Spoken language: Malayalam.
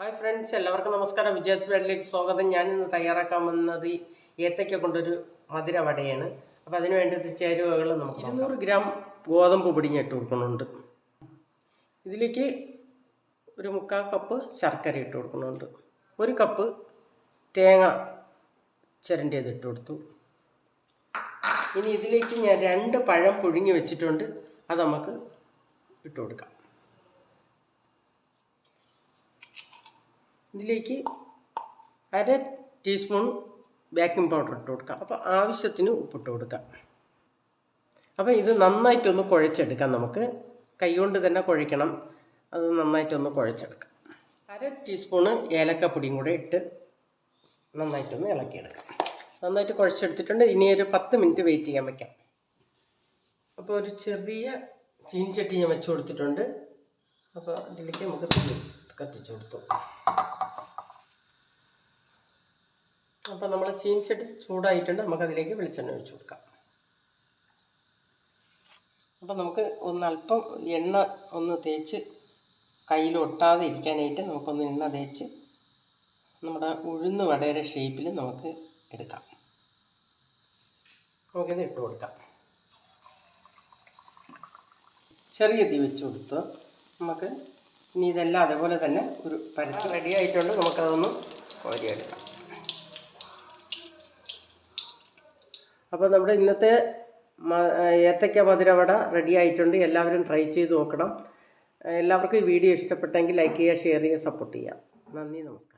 ഹായ് ഫ്രണ്ട്സ് എല്ലാവർക്കും നമസ്കാരം. വിജയസ് വേൾഡിലേക്ക് സ്വാഗതം. ഞാനിന്ന് തയ്യാറാക്കാൻ വന്നത് ഈ ഏത്തയ്ക്ക കൊണ്ടൊരു മധുര വടയാണ്. അപ്പോൾ അതിന് വേണ്ടത് ചേരുവകൾ നമുക്ക് ഇരുന്നൂറ് ഗ്രാം ഗോതമ്പ് പൊടിഞ്ഞിട്ട് കൊടുക്കുന്നുണ്ട്. ഇതിലേക്ക് ഒരു മുക്കാൽ കപ്പ് ശർക്കര ഇട്ട് കൊടുക്കുന്നുണ്ട്. ഒരു കപ്പ് തേങ്ങ ചിരണ്ടിയത് ഇട്ട് കൊടുത്തു. ഇനി ഇതിലേക്ക് ഞാൻ രണ്ട് പഴം പുഴുങ്ങി വെച്ചിട്ടുണ്ട്. അത് നമുക്ക് ഇട്ട് കൊടുക്കാം. ഇതിലേക്ക് അര ടീസ്പൂൺ ബേക്കിംഗ് പൗഡർ ഇട്ട് കൊടുക്കാം. അപ്പോൾ ആവശ്യത്തിന് ഉപ്പിട്ട് കൊടുക്കാം. അപ്പോൾ ഇത് നന്നായിട്ടൊന്ന് കുഴച്ചെടുക്കാം നമുക്ക്. കൈകൊണ്ട് തന്നെ കുഴയ്ക്കണം അത് നന്നായിട്ടൊന്ന് കുഴച്ചെടുക്കാം. അര ടീസ്പൂണ് ഏലക്കപ്പൊടിയും കൂടെ ഇട്ട് നന്നായിട്ടൊന്ന് ഇളക്കിയെടുക്കാം. നന്നായിട്ട് കുഴച്ചെടുത്തിട്ടുണ്ട്. ഇനി ഒരു പത്ത് മിനിറ്റ് വെയിറ്റ് ചെയ്യാൻ വയ്ക്കാം അപ്പോൾ ഒരു ചെറിയ ചീനിച്ചട്ടി ഞാൻ വെച്ച് കൊടുത്തിട്ടുണ്ട്. അപ്പോൾ ഇതിലേക്ക് നമുക്ക് കത്തിച്ചു കൊടുത്തു. അപ്പോൾ നമ്മൾ ചീനിച്ചിട്ട് ചൂടായിട്ടുണ്ട്. നമുക്കതിലേക്ക് വെളിച്ചെണ്ണ ഒഴിച്ചു കൊടുക്കാം. അപ്പോൾ നമുക്ക് ഒന്ന് അല്പം എണ്ണ ഒന്ന് തേച്ച് കയ്യിൽ ഒട്ടാതെ ഇരിക്കാനായിട്ട് നമുക്കൊന്ന് എണ്ണ തേച്ച് നമ്മുടെ ഉഴുന്ന് വടയുടെ ഷേപ്പിൽ നമുക്ക് എടുക്കാം. നമുക്കിത് ഇട്ട് കൊടുക്കാം. ചെറിയ തീ വെച്ച് കൊടുത്ത് നമുക്ക് ഇനി ഇതെല്ലാം അതേപോലെ തന്നെ ഒരു പരത്തി റെഡി ആയിട്ടുണ്ട്. നമുക്കതൊന്ന് കോരിയെടുക്കാം. അപ്പോൾ നമ്മുടെ ഇന്നത്തെ ഏത്തക്ക മധുരവട റെഡി ആയിട്ടുണ്ട്. എല്ലാവരും ട്രൈ ചെയ്ത് നോക്കണം. എല്ലാവർക്കും ഈ വീഡിയോ ഇഷ്ടപ്പെട്ടെങ്കിൽ ലൈക്ക് ചെയ്യുക ഷെയർ ചെയ്യുക സപ്പോർട്ട് ചെയ്യുക. നന്ദി നമസ്കാരം.